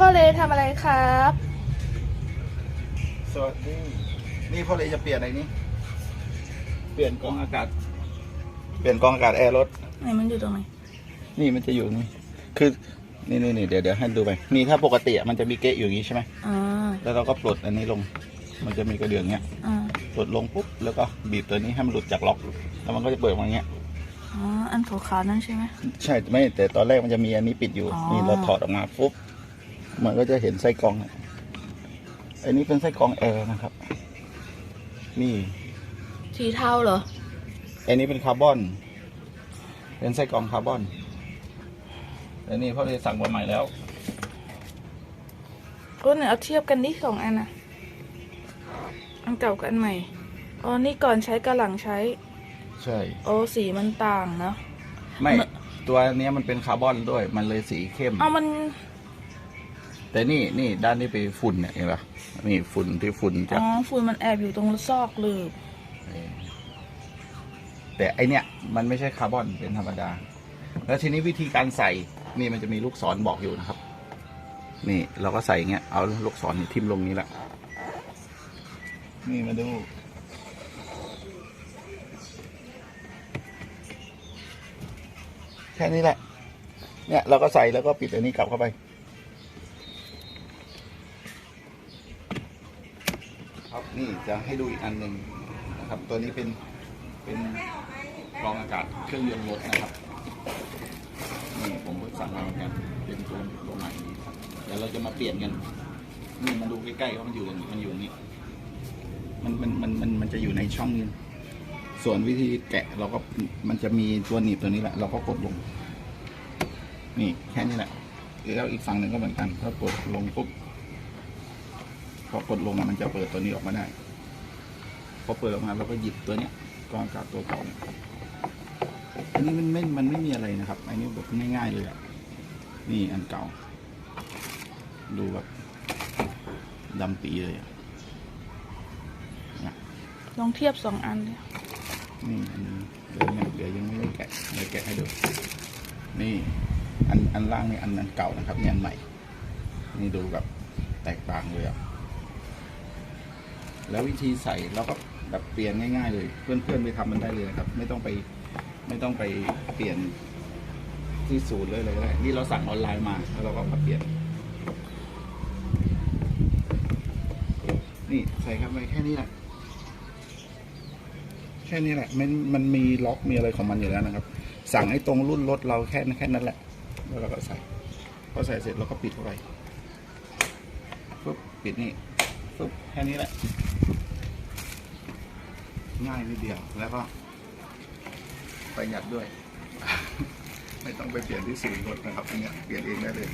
พ่อเลทำอะไรครับ สวัสดี นี่พ่อเลยจะเปลี่ยนอะไรนี่ เปลี่ยนกรองอากาศ เปลี่ยนกรองอากาศแอร์รถ ไหนมันอยู่ตรงไหน นี่มันจะอยู่นี่ คือ นี่นี่นี่เดี๋ยวเดี๋ยวให้ดูไป นี่ถ้าปกติอะมันจะมีเกะอยู่อย่างนี้ใช่ไหม อ่า แล้วเราก็ปลดอันนี้ลง มันจะมีกระเดื่องเนี้ย อ่า ปลดลงปุ๊บ แล้วก็บีบตัวนี้ให้มันหลุดจากล็อก แล้วมันก็จะเปิดมาอย่างเงี้ย อ๋อ อันขาวๆนั่นใช่ไหม ใช่ ไม่ แต่ตอนแรกมันจะมีอันนี้ปิดอยู่ อ๋อ นี่เราถอดออกมาปุ๊บ มันก็จะเห็นไส้กรองอะอันนี้เป็นไส้กรองแอร์นะครับ นี่ สีเทาเหรอ อันนี้เป็นคาร์บอน เป็นไส้กรองคาร์บอนแล้วนี่พ่อเลยสั่งมาใหม่แล้วก็เนี่ยเอาเทียบกันดิสองอันอะอันเก่ากับอันใหม่ อ๋อ นี่ก่อนใช้กับหลังใช้ ใช่ โอ้สีมันต่างเนอะไม่มันตัวเนี้ยมันเป็นคาร์บอนด้วย มันเลยสีเข้ม เอามัน แต่นี่นี่ด้านนี้เป็นฝุ่นเนี่ยเห็นปะนี่ฝุ่นที่ฝุ่นจาอ๋กอฝุ่นมันแอบอยู่ตรงซอกหลืบแต่ไอเนี้ยมันไม่ใช่คาร์บอนเป็นธรรมดา แล้วทีนี้วิธีการใส่นี่มันจะมีลูกศรบอกอยู่นะครับ นี่เราก็ใส่อย่างเงี้ยเอาลูกศรนี่ทิ่มลงนี้ละนี่มาดู แค่นี้แหละ เนี่ยเราก็ใส่แล้วก็ปิดอันนี้กลับเข้าไป ครับนี่จะให้ดูอีกอันหนึ่งนะครับ ตัวนี้เป็นเป็นกรองอากาศเครื่องยนต์รถนะครับนี่ผมก็สั่งมาเหมือนกันเป็นตัวตัวใหม่นี้ครับเดี๋ยวเราจะมาเปลี่ยนกันนี่มาดูใกล้ๆว่ามันอยู่ตรงนี้มันอยู่ตรงนี้มันมันมันมันมันจะอยู่ในช่องนี้ส่วนวิธีแกะเราก็มันจะมีตัวหนีบตัวนี้แหละ เราก็กดลง นี่แค่นี้แหละแล้วอีกฝั่งหนึ่งก็เหมือนกันถ้ากดลงปุ๊บ พอกดลงอะมันจะเปิดตัวนี้ออกมาได้ พอเปิดออกมาเราก็หยิบตัวเนี้ยกรองอากาศตัวเก่าเนี่ยอันนี้มันไม่ มันไม่มีอะไรนะครับ อันนี้แบบง่ายๆเลยอะนี่อันเก่า ดูแบบดำปีเลยอะลองเทียบสองอันดินี่อันนี้เดี๋ยวยังเดี๋ยวยังไม่ได้แกะเดี๋ยวแกะให้ดู นี่ อันอันล่างนี่อันนั้นเก่านะครับนี่อันใหม่ นี่ดูแบบแตกต่างเลยอะ แล้ววิธีใส่เราก็แบบเปลี่ยนง่ายๆเลย เพื่อนๆไปทำมันได้เลยนะครับ ไม่ต้องไปไม่ต้องไปเปลี่ยนที่ศูนย์เลยเลยก็ได้นี่เราสั่งออนไลน์มาแล้วเราก็มาเปลี่ยน นี่ใส่ครับไปแค่นี้แหละแค่นี้แหละมันมันมีล็อกมีอะไรของมันอยู่แล้วนะครับ สั่งให้ตรงรุ่นรถเราแค่แค่นั้นแหละ แล้วเราก็ใส่พอใส่เสร็จเราก็ปิดเข้าไปปุ๊บปิดนี่ ปุ๊บแค่นี้แหละ ง่ายนิดเดียวแล้วก็ประหยัดด้วย ไม่ต้องไปเปลี่ยนที่ศูนย์รถนะครับอันเนี้ยเปลี่ยนเองได้เลย